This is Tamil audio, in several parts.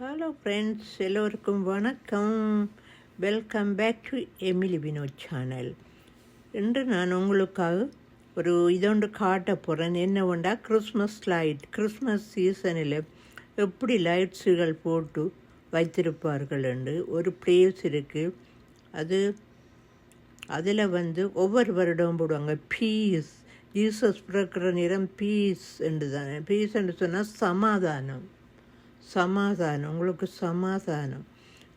ஹலோ ஃப்ரெண்ட்ஸ் எல்லோருக்கும் வணக்கம். Welcome back to Emily Vinod channel இன்று நான் உங்களுக்காக ஒரு இதொன்று காட்ட போகிறேன் என்ன ஒன்றா கிறிஸ்மஸ் லைட் கிறிஸ்மஸ் சீசனில் எப்படி லைட்ஸுகள் போட்டு வைத்திருப்பார்கள் என்று ஒரு பிளேஸ் இருக்குது அது அதில் வந்து ஒவ்வொரு வருடமும் போடுவாங்க. பீஸ் ஜீசஸ் பிறக்கிற நிறம் பீஸ் என்று தானே. பீஸ் என்று சொன்னால் சமாதானம். சமாதானம் உங்களுக்கு சமாதானம்.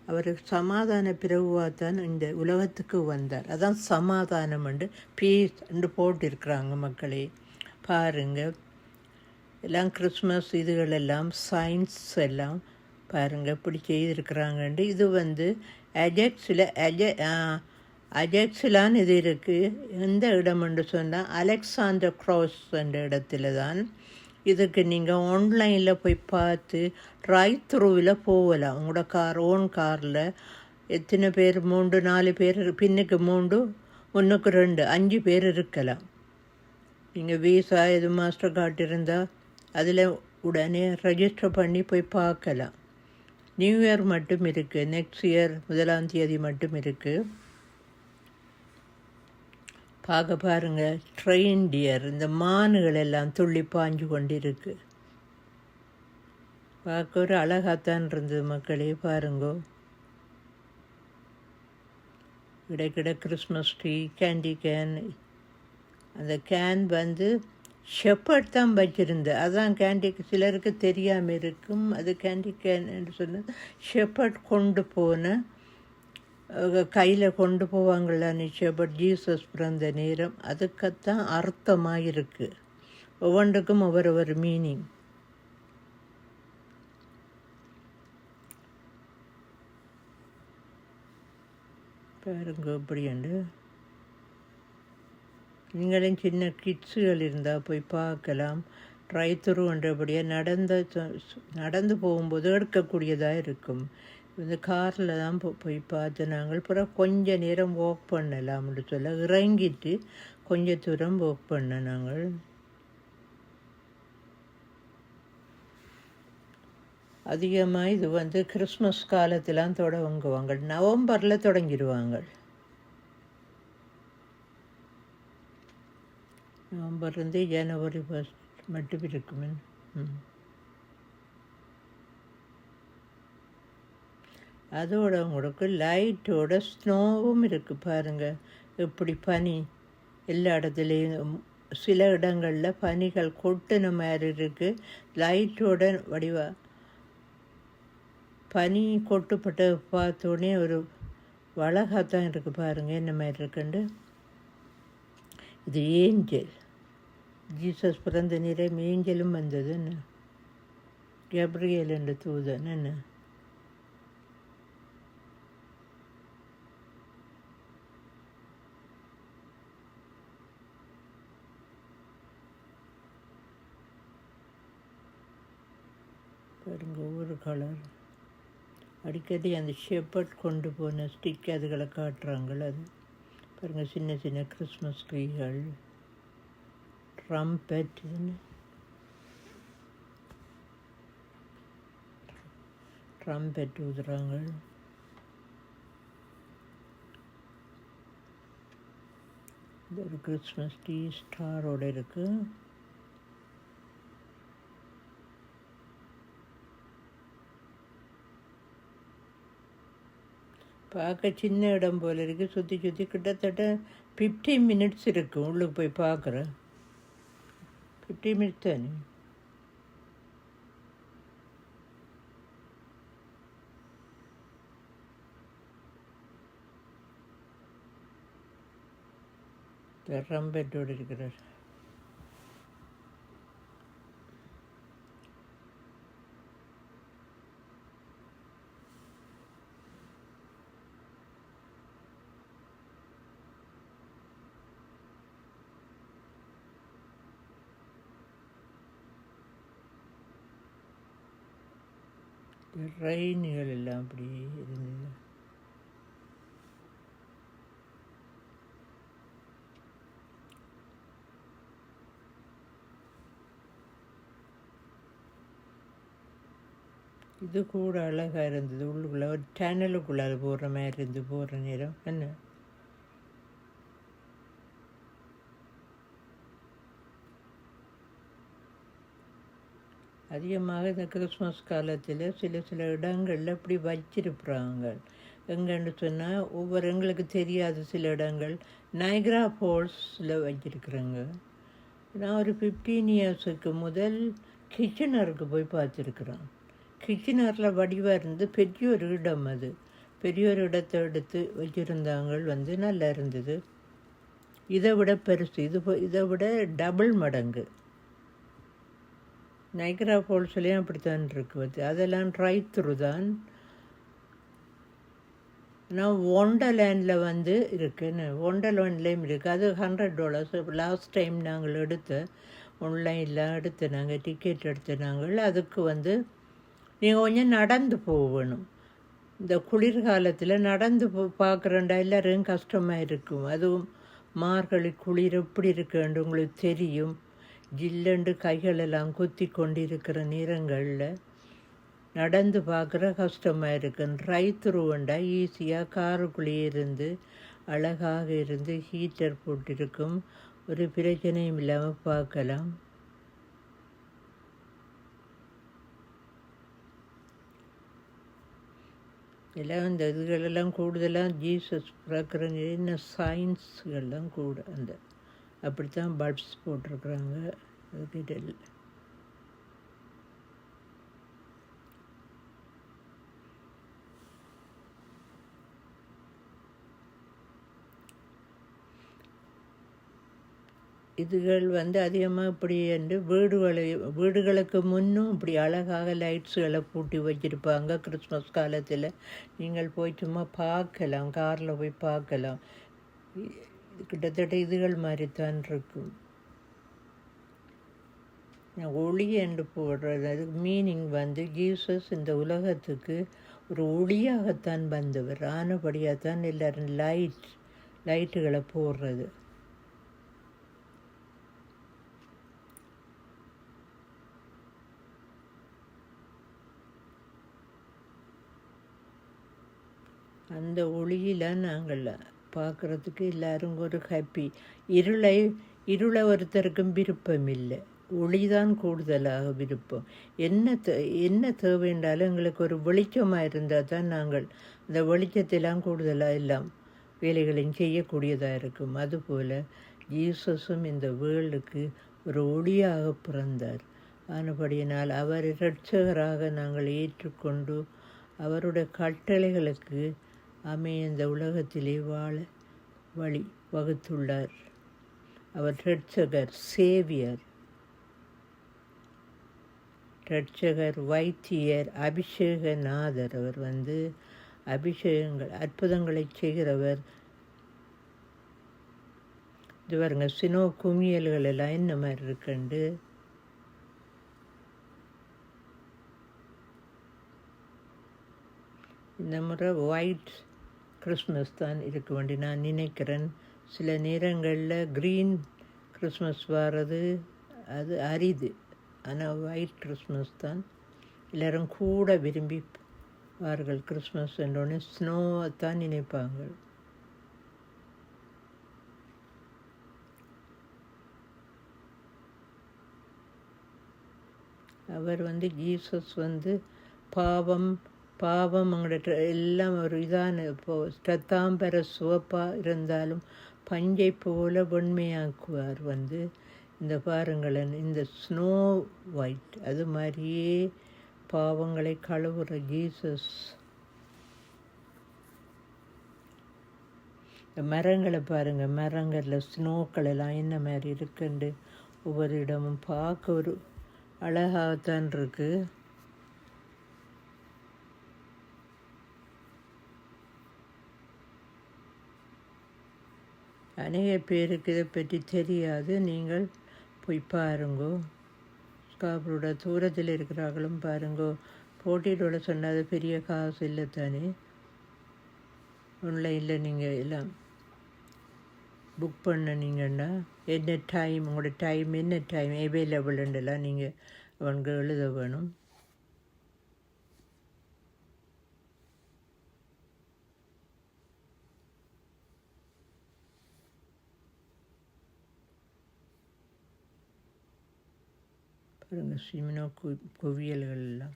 அவர் சமாதான பிறகுவாக தான் இந்த உலகத்துக்கு வந்தார். அதான் சமாதானம் என்று பீஸ் என்று போட்டிருக்கிறாங்க மக்களே. பாருங்கள் எல்லாம் கிறிஸ்மஸ் இதுகளெல்லாம் சயின்ஸ் எல்லாம் பாருங்கள் இப்படி செய்திருக்கிறாங்கன்ட்டு இது வந்து அஜெக்ஸில் அஜ அஜெக்ஸிலான்னு இது இருக்குது எந்த இடம் என்று சொன்னால் அலெக்சாண்டர் க்ராஸ் என்ற இடத்துல தான் இதுக்கு நீங்கள் ஆன்லைனில் போய் பார்த்து ரைட் த்ரூவில் போகலாம். உங்களோட கார் ஓன் காரில் எத்தனை பேர்? மூன்று நாலு பேர் பின்னுக்கு மூன்று ஒன்றுக்கு ரெண்டு அஞ்சு பேர் இருக்கலாம். நீங்கள் வீசா எது மாஸ்டர் கார்டு இருந்தால் அதில் உடனே ரெஜிஸ்டர் பண்ணி போய் பார்க்கலாம். நியூ இயர் மட்டும் இருக்குது நெக்ஸ்ட் இயர் முதலாம் தேதி மட்டும் இருக்குது பார்க்க பாருங்கள் ட்ரெயின் டியர் இந்த மானுகள் எல்லாம் துள்ளி பாஞ்சு கொண்டிருக்கு. பார்க்க ஒரு அழகாகத்தான் இருந்தது மக்களே பாருங்கோ. கிடைக்கிட கிறிஸ்மஸ் ட்ரீ கேண்டி கேன் அந்த கேன் வந்து ஷெப்பர்ட் தான் வச்சுருந்து அதான் கேண்டி சிலருக்கு தெரியாமல் இருக்கும். அது கேண்டி கேன் என்று சொன்னது ஷெப்பர்ட் கொண்டு போன கையில் கொண்டு போவாங்களா நிச்சயம். பட் ஜீசஸ் பிறந்த நேரம் அதுக்கத்தான் அர்த்தமாக இருக்குது ஒவ்வொன்றுக்கும் ஒவ்வொரு ஒரு மீனிங் பாருங்க அப்படியாண்டு நீங்களும் சின்ன கிட்ஸுகள் இருந்தால் போய் பார்க்கலாம். ட்ரை துருன்றபடியாக நடந்த நடந்து போகும்போது எடுக்கக்கூடியதாக இருக்கும். இந்த காரில் தான் போய் பார்த்து நாங்கள் அப்புறம் கொஞ்ச நேரம் வாக் பண்ணலாம்னு சொல்ல இறங்கிட்டு கொஞ்ச தூரம் வாக் பண்ண நாங்கள். அதிகமாக இது வந்து கிறிஸ்மஸ் காலத்திலாம் தொடங்குவாங்க. நவம்பரில் தொடங்கிடுவாங்க. நவம்பர்லேருந்து ஜனவரி ஃபஸ்ட் மட்டும் இருக்குமே. ம். அதோட உங்களுக்கு லைட்டோட ஸ்னோவும் இருக்குது பாருங்கள் எப்படி பனி? எல்லா இடத்துலையும் சில இடங்களில் பனிகள் கொட்டின மாதிரி இருக்குது லைட்டோட வடிவா. பனி கொட்டுப்பட்ட பார்த்தோடனே ஒரு வளகாத்தான் இருக்குது பாருங்கள் என்ன மாதிரி இருக்குண்டு? இது ஏஞ்சல். ஜீசஸ் பிறந்த நிறம் ஏஞ்சலும் வந்தது. என்ன? கப்ரியல் என்ற தூதன். என்ன? பாருங்கள் ஒவ்வொரு கலர் அடிக்கடி அந்த ஷெப்பர்ட் கொண்டு போன ஸ்டிக் அதுகளை காட்டுறாங்கள் அது. பாருங்கள் சின்ன சின்ன கிறிஸ்மஸ் ட்ரீகள் ட்ரம்பெட் ட்ரம்பெட் ஊதுறாங்க. இது ஒரு கிறிஸ்மஸ் ட்ரீ ஸ்டாரோடு இருக்குது பார்க்க சின்ன இடம் போல் இருக்குது சுற்றி சுற்றி கிட்டத்தட்ட ஃபிஃப்டீன் மினிட்ஸ் இருக்கும் உள்ளுக்கு போய் பார்க்குறேன். ஃபிஃப்டீன் மினிட்ஸ் தானே? ரம்பெட்டோடு இருக்கிறார். ட்ரெயின்கள் எல்லாம் அப்படி இருந்தது. இது கூட அழகாக இருந்தது. உள்ளுக்குள்ளே ஒரு டேனலுக்குள்ளே அது போடுற மாதிரி இருந்து போடுற நேரம். என்ன? அதிகமாக இந்த கிறிஸ்மஸ் காலத்தில் சில சில இடங்களில் இப்படி வச்சிருப்பாங்க. எங்கன்னு சொன்னால் ஒவ்வொரு எங்களுக்கு தெரியாத சில இடங்கள். நைக்ரா ஃபால்ஸில் வச்சுருக்குறேங்க. நான் ஒரு ஃபிஃப்டீன் இயர்ஸுக்கு முதல் கிச்சனருக்கு போய் பார்த்துருக்குறேன். கிச்சனரில் வடிவாக இருந்து பெரிய ஒரு இடம் அது. பெரிய ஒரு இடத்தை எடுத்து வச்சுருந்தாங்க வந்து நல்லா இருந்தது. இதை விட பெருசு. இது போ- இதை விட டபுள் மடங்கு. நைக்ரா ஃபால்ஸ்லேயும் அப்படித்தான் இருக்குது அதெல்லாம் ட்ரை த்ரூ தான். நான் ஒண்டர்லேண்டில் வந்து இருக்குன்னு. ஒண்டர்லேண்ட்லேயும் இருக்குது அது ஹண்ட்ரட் டாலர்ஸ் லாஸ்ட் டைம் நாங்கள் எடுத்து ஆன்லைனில் எடுத்து நாங்கள் டிக்கெட் எடுத்து நாங்கள் அதுக்கு வந்து நீங்கள் கொஞ்சம் நடந்து போகணும். இந்த குளிர்காலத்தில் நடந்து போ எல்லோரும் கஷ்டமாக இருக்கும். அதுவும் மார்கழி குளிர் எப்படி இருக்குன்னு உங்களுக்கு தெரியும். ஜில்லண்டு கைகளெல்லாம் குத்தி கொண்டிருக்கிற நேரங்களில் நடந்து பார்க்குற கஷ்டமாக இருக்கும் ட்ரை த்ரூவண்டா ஈஸியாக காருக்குள்ளேயே இருந்து அழகாக இருந்து ஹீட்டர் போட்டிருக்கும். ஒரு பிரச்சனையும் இல்லாமல் பார்க்கலாம். எல்லாம் இந்த இதுகளெல்லாம் கூடுதலாக ஜீசஸ் பிறக்கிற என்ன சயின்ஸுகள்லாம் கூட அந்த அப்படித்தான் பல்ப்ஸ் போட்டிருக்குறாங்க. அதுக்கிட்ட இதுகள் வந்து அதிகமாக இப்படி என்று வீடுகளை வீடுகளுக்கு முன்னும் இப்படி அழகாக லைட்ஸுகளை பூட்டி வச்சுருப்பாங்க. கிறிஸ்மஸ் காலத்தில் நீங்கள் போய் சும்மா பார்க்கலாம் காரில் போய் பார்க்கலாம். கிட்டத்தட்ட இதுகள் மாதிரி தான் இருக்கும் ஒளி என்று போடுறது அதுக்கு மீனிங் வந்து ஜீசஸ் இந்த உலகத்துக்கு ஒரு ஒளியாகத்தான் வந்தவர். ஆனபடியாக தான் எல்லாரும் லைட் லைட்டுகளை போடுறது. அந்த ஒளியில் நாங்கள் பார்க்குறதுக்கு எல்லாரும் ஒரு ஹாப்பி இருளை இருளை ஒருத்தருக்கும் விருப்பம் இல்லை ஒளிதான் கூடுதலாக விருப்பம். என்ன தே என்ன தேவைன்றாலும் எங்களுக்கு ஒரு வெளிச்சமாக இருந்தால் தான் நாங்கள் அந்த வெளிச்சத்தெல்லாம் கூடுதலாக எல்லாம் வேலைகளையும் செய்யக்கூடியதாக இருக்கும். அதுபோல் ஜீசஸும் இந்த வேர்ல்டுக்கு ஒரு ஒளியாக பிறந்தார். ஆனபடியினால் அவர் இரட்சகராக நாங்கள் ஏற்றுக்கொண்டு அவருடைய கட்டளைகளுக்கு அமை இந்த உலகத்திலே வாழ வழி வகுத்துள்ளார். அவர் ரட்சகர் சேவியர். ரட்சகர் வைத்தியர் அபிஷேகநாதர். அவர் வந்து அபிஷேகங்கள் அற்புதங்களை செய்கிறவர். இது பாருங்க சினோ குமியல்கள் எல்லாம் என்ன மாதிரி இருக்குண்டு? இந்த முறை ஒயிட் கிறிஸ்மஸ் தான் இருக்க வேண்டி. நான் நினைக்கிறேன் சில நேரங்களில் க்ரீன் கிறிஸ்மஸ் வர்றது அது அரிது. ஆனால் ஒயிட் கிறிஸ்மஸ் தான். எல்லோரும் கூட விரும்பி வார்கள் கிறிஸ்மஸ் என்றோடனே ஸ்னோவை தான் நினைப்பாங்க அவர் வந்து ஜீசஸ் வந்து பாவம் பாவம் அவங்களோட எல்லாம் ஒரு இதான. இப்போ ரத்தாம்பர சிவப்பாக இருந்தாலும் பஞ்சை போல வெண்மையாக்குவார் வந்து. இந்த பாருங்களேன் இந்த ஸ்னோ ஒயிட் அது மாதிரியே பாவங்களை கழுவுற ஜீசஸ். இந்த மரங்களை பாருங்கள் மரங்களில் ஸ்னோக்கள் எல்லாம் என்ன மாதிரி இருக்குண்டு. ஒவ்வொரு இடமும் பார்க்க ஒரு அழகாகத்தான் இருக்குது அநேக பேருக்கு இதை பற்றி தெரியாது. நீங்கள் போய் பாருங்கோ. ஸ்காபரோட தூரத்தில் இருக்கிறார்களும் பாருங்கோ. போட்டியோட சொன்னது பெரிய காசு இல்லை தானே? ஆன்லைனில் நீங்கள் எல்லாம் புக் பண்ணினீங்கன்னா என்ன டைம் உங்களோட டைம் என்ன டைம் அவைலபிள்ன்றலாம் நீங்கள் அவனுக்கு எழுத வேணும். பாருங்க சிமினோ கு குவியல்கள் எல்லாம்.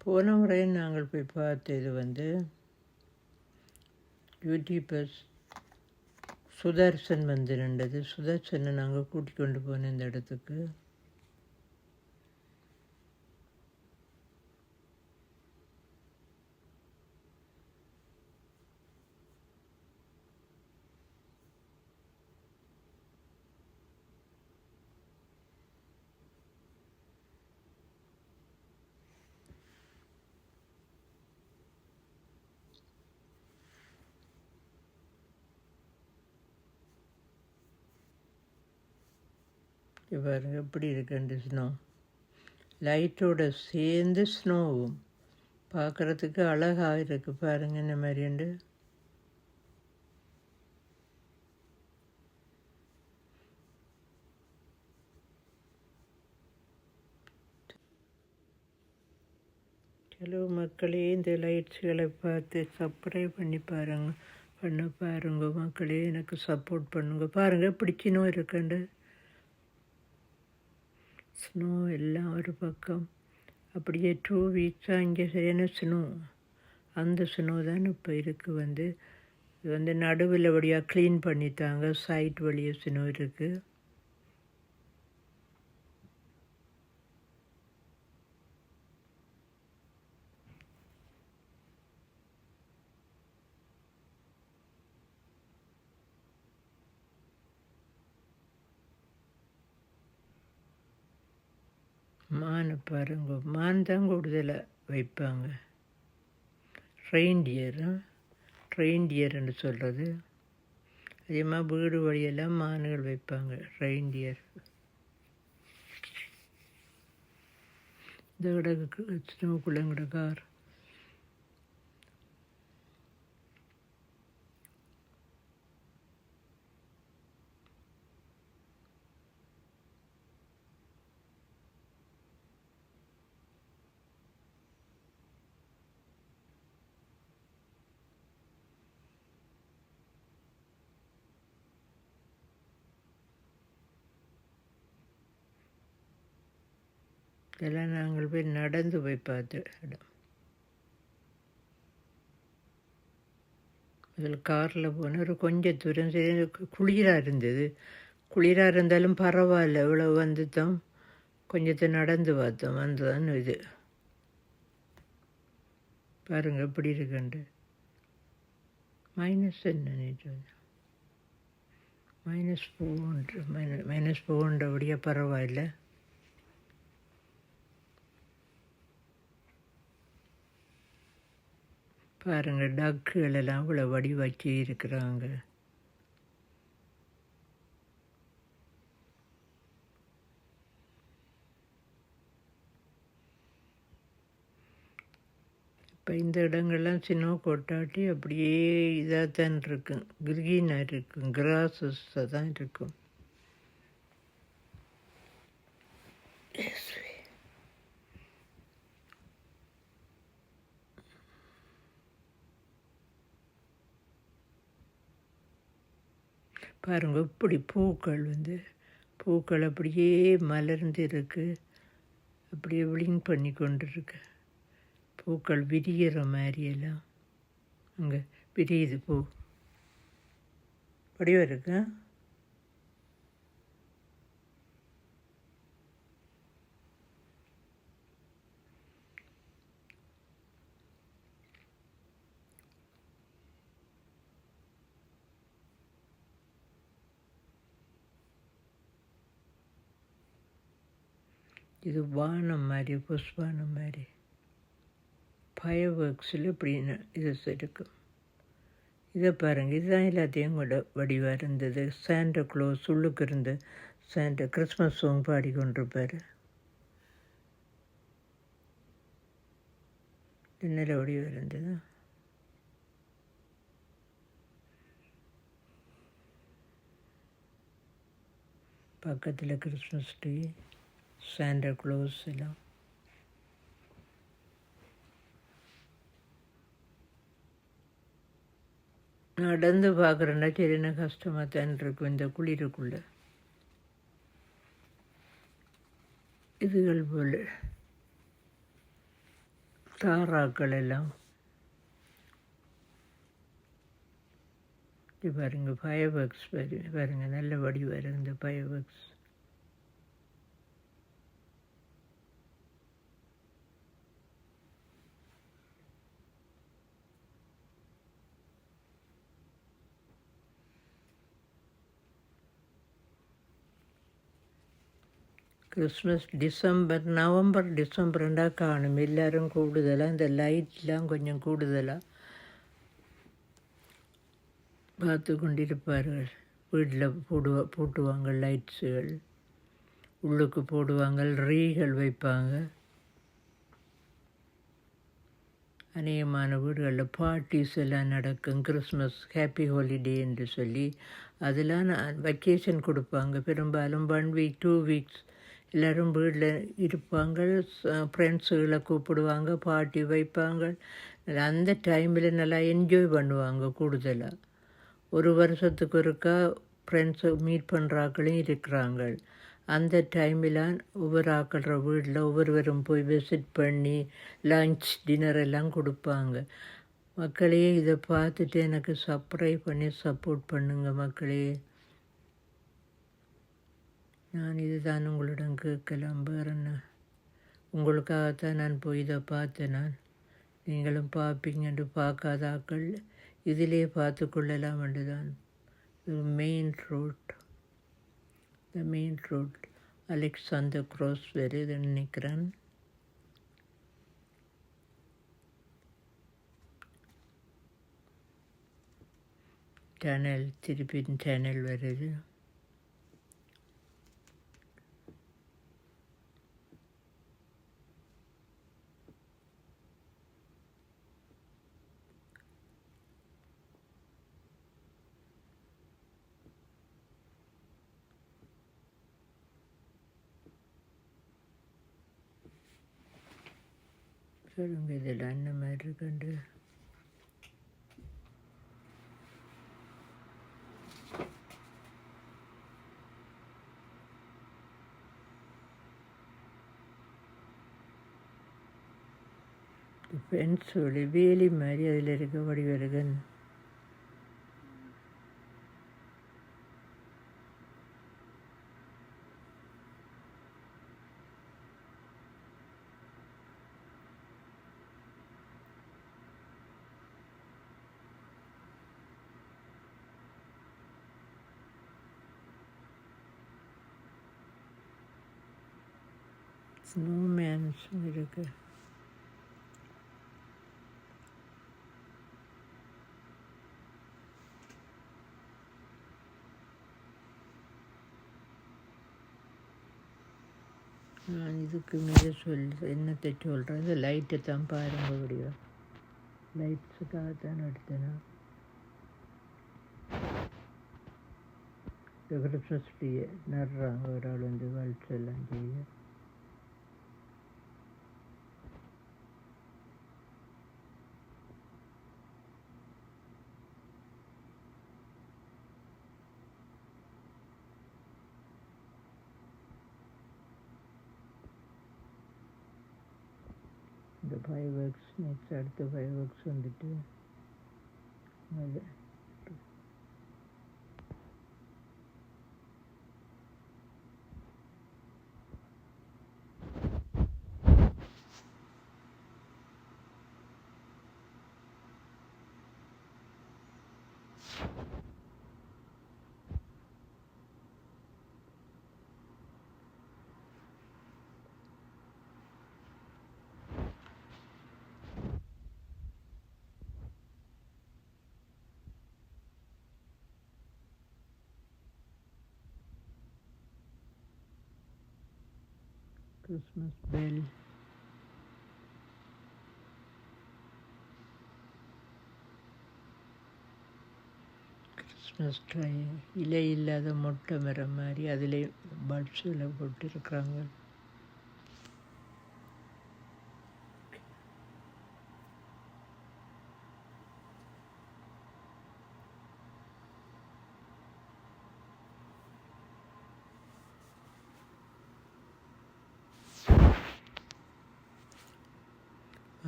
போன முறை நாங்கள் போய் பார்த்தது வந்து யூடியூபர்ஸ் சுதர்சன் வந்து நின்றது. சுதர்சனை நாங்கள் கூட்டிக் கொண்டு போனோம் இந்த இடத்துக்கு. இங்க பாருங்க எப்படி இருக்குண்டு ஸ்னோ லைட்டோட சேர்ந்து ஸ்னோவும் பார்க்குறதுக்கு அழகாக இருக்கு பாருங்க இந்த மாதிரிண்டு ஹலோ மக்களே இந்த லைட்ஸ்களை பார்த்து சப்ஸ்கிரைப் பண்ணி பாருங்கள் பண்ண பாருங்க மக்களே எனக்கு சப்போர்ட் பண்ணுங்கள் பாருங்கள் பிடிச்சினோ இருக்குண்டு ஸ்னோ எல்லாம் ஒரு பக்கம். அப்படியே டூ வீக்ஸாக இங்கே சரியான ஸ்னோ அந்த ஸ்னோ தான் இப்போ இருக்குது வந்து. இது வந்து நடுவில் வழியாக க்ளீன் பண்ணித்தாங்க சைட் வழியாக ஸ்னோ இருக்குது மானை பாருங்க மான் தான் கூடுதலாக வைப்பாங்க. ரெயின்டியர் ரெயின்டியர்னு சொல்கிறது அதிகமாக வீடு வழியெல்லாம் மான்கள் வைப்பாங்க ரெயின்டியர் இந்த கிடக்கு ஸ்னோக்குள்ளங்கிட கார். இதெல்லாம் நாங்கள் போய் நடந்து போய் பார்த்து இடம். முதல் காரில் போனால் ஒரு கொஞ்சம் தூரம் சரி குளிராக இருந்தது. குளிராக இருந்தாலும் பரவாயில்ல. இவ்வளோ வந்துட்டோம். கொஞ்சத்தை நடந்து பார்த்தோம். வந்ததான் இது. பாருங்க எப்படி இருக்குண்டு மைனஸ் என்ன நேற்று மைனஸ் போன்ற மைனஸ் மைனஸ் போன்றபடியாக பரவாயில்ல. பாருங்க டக்குகள் எல்லாம் இவ்வளோ வடி இருக்கிறாங்க. இப்போ இந்த இடங்கள்லாம் சின்ன கொட்டாட்டி அப்படியே இதாக தான் இருக்கும். கிரீனாக இருக்கும் கிராஸஸாக தான் இருக்கும். பாருங்கள் இப்படி பூக்கள் வந்து பூக்கள் அப்படியே மலர்ந்து இருக்கு அப்படியே விளிங் பண்ணி கொண்டு இருக்கு பூக்கள் விரிகிற மாதிரியெல்லாம் அங்கே விரியுது பூ. அப்படியே இருக்கு இது வானம் மாதிரி புஷ்பானம் மாதிரி. ஃபயர் ஒர்க்ஸில் இப்படின்னு இது இருக்கும் இதை பாருங்கள் இதுதான் எல்லாத்தையும் கூட வடிவாக இருந்தது. சாண்டா க்ளோஸ் உள்ளுக்கு இருந்த சாண்டா கிறிஸ்மஸ் சாங் பாடி கொண்டிருப்பார். நல்ல வடிவாக இருந்தது. பக்கத்தில் கிறிஸ்மஸ் ட்ரீ சாண்டா க்ளோஸ் எல்லாம் நடந்து பார்க்குறேன்னா சரி என்ன கஷ்டமாக தான் இருக்கும் இந்த குளிருக்குள்ள. இதுகள் போல் தாராக்கள் எல்லாம். இது பாருங்க ஃபயர்வர்க்ஸ் பாருங்க பாருங்க நல்ல வடி வரும் இந்த ஃபயர்வர்க்ஸ் கிறிஸ்மஸ் டிசம்பர் நவம்பர் டிசம்பர்ண்டா காணும் எல்லாரும் கூடுதலாக இந்த லைட்லாம் கொஞ்சம் கூடுதலாக பார்த்து கொண்டிருப்பார்கள். வீட்டில் போடுவா போட்டுவாங்க லைட்ஸுகள். உள்ளுக்கு போடுவாங்க ரீகள் வைப்பாங்க. அநேகமான வீடுகளில் பார்ட்டிஸ் எல்லாம் நடக்கும். கிறிஸ்மஸ் ஹாப்பி ஹாலிடே என்று சொல்லி அதெல்லாம் நான் வெக்கேஷன் கொடுப்பாங்க. பெரும்பாலும் ஒன் வீக் டூ வீக்ஸ் எல்லோரும் வீட்டில் இருப்பாங்க ஃப்ரெண்ட்ஸுகளை கூப்பிடுவாங்க பாட்டி வைப்பாங்க. அந்த டைமில் நல்லா என்ஜாய் பண்ணுவாங்க கூடுதலாக ஒரு வருஷத்துக்கு ஒருக்கா ஃப்ரெண்ட்ஸை மீட் பண்ணுறாக்களும் இருக்கிறாங்க. அந்த டைமில் ஒவ்வொரு ஆக்கிற வீட்டில் ஒவ்வொருவரும் போய் விசிட் பண்ணி லஞ்ச் டின்னர் எல்லாம் கொடுப்பாங்க. மக்களே இதை பார்த்துட்டு எனக்கு சப்ரை பண்ணி சப்போர்ட் பண்ணுங்கள் மக்களே. நான் இதுதான் உங்களிடம் கேட்கலாம். வேற என்ன? உங்களுக்காகத்தான் நான் போய் இதை பார்த்தேன் நான். நீங்களும் பார்ப்பீங்கன்னு பார்க்காத ஆக்கள் இதிலே பார்த்து கொள்ளலாம் என்றுதான். இது main road the main road Alexander cross வேறு வருதுன்னு நினைக்கிறேன்? டனல் திருப்பி டனல் வருது சொல்லுங்க இதெல்லாம் என்ன மாதிரி இருக்குண்டு? பென்சோலி வேலி மாதிரி அதில் இருக்க வடிவருகன் ஸ்னோமேன்ஸும் இருக்குது நான் இதுக்கு மேலே சொல் என்னத்தை சொல்கிறேன் இந்த லைட்டை தான் பாருங்க முடியும் லைட்ஸுக்காக தான் எடுத்தேன்? கிறிஸ்மஸ் ட்ரீயை நடுறாங்க ஒரு ஆள் வந்து வல்ஸ் எல்லாம் செய்ய இந்த ஃபைவ் ஒர்க்ஸ் நெக்ஸ்ட் அடுத்த ஃபைவ் ஒர்க்ஸ் வந்துட்டு அது. Christmas bell. கிறிஸ்மஸ் ட்ரை இலை இல்லாத மொட்டை மரம் மாதிரி அதில் பல்ப்ஸில் போட்டிருக்கிறாங்க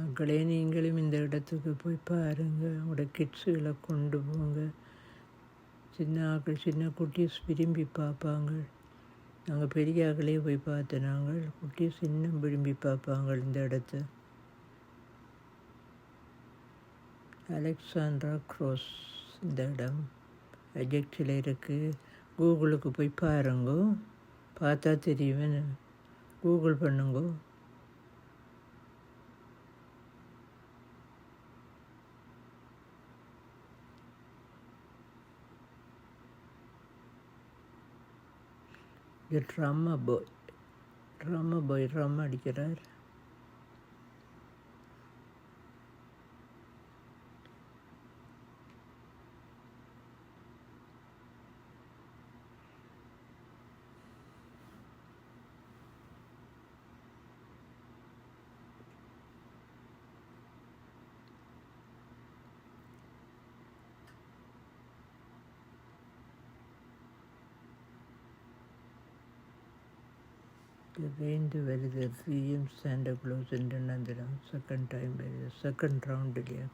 மக்களே நீங்களும் இந்த இடத்துக்கு போய் பாருங்க. உங்களோட கிட்ஸுகளை கொண்டு போங்க. சின்ன ஆக்கள் சின்ன குட்டீஸ் விரும்பி பார்ப்பாங்க. நாங்கள் பெரிய ஆக்களே போய் பார்த்து நாங்கள் குட்டீஸ் இன்னும் விரும்பி பார்ப்பாங்க இந்த இடத்த. அலெக்சாண்ட்ரா க்ரோஸ் இந்த இடம். அஜெக்டில் இருக்குது கூகுளுக்கு போய் பாருங்கோ. பார்த்தா தெரியும் கூகுள் பண்ணுங்கோ. இது drummer boy drummer boy drum அடிக்கிறார். The again the very the VM Santa Claus and another round, second time very the second round again.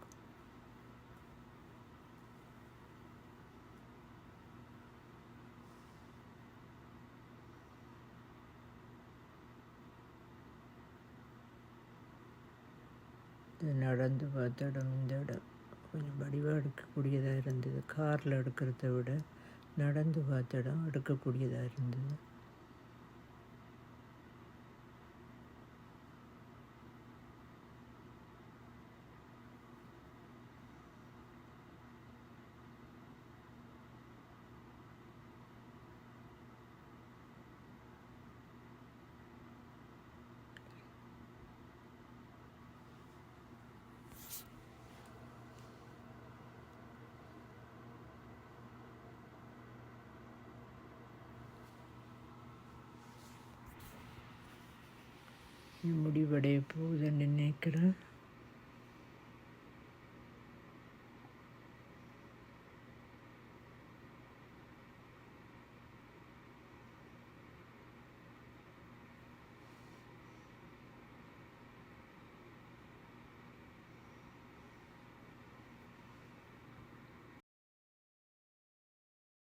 நடந்து பார்த்த இடம் இந்த இடம் கொஞ்சம் வடிவாக எடுக்கக்கூடியதாக இருந்தது காரில் எடுக்கிறத விட நடந்து பார்த்த இடம் எடுக்கக்கூடியதாக இருந்தது முடிவடைய போகுதுன்னு நினைக்கிறேன்.